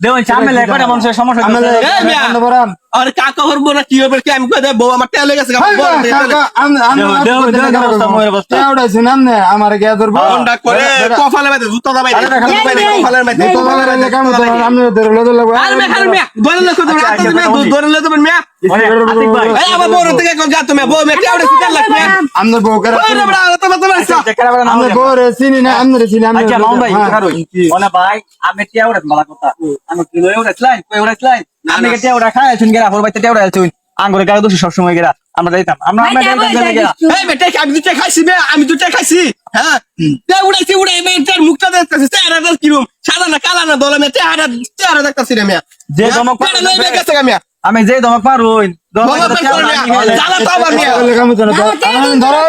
দেওয়ান সামনে লেখাটা মানুষের সমস্যা আর কাকা হর বড় কি হবে কি আমি কই বউ আমার তেল গেছে আমার গিয়া ধরব। কন্ডা করে কফালে বাইতে জুতা দাবাই কফালে বাইতে জুতা ধরে লদ আচ্ছা, মিয়া। আঙ্গুরে গায়ে দোষী সবসময় গেরা। আমরা যাইতাম। আমরা আমি দুটা খাইছি আমি দুটা খাইছি হ্যাঁ? উড়াইছি উড়াই মেয়েটার মুখটা দেখতেছি চেহারা কিরম। সাদা না কালা না দলা মেয়ে চেহারা চেহারা দেখতেছি রে মেয়া। যে হ্যাঁ? জমক আমি যে দমক পারুই ধরো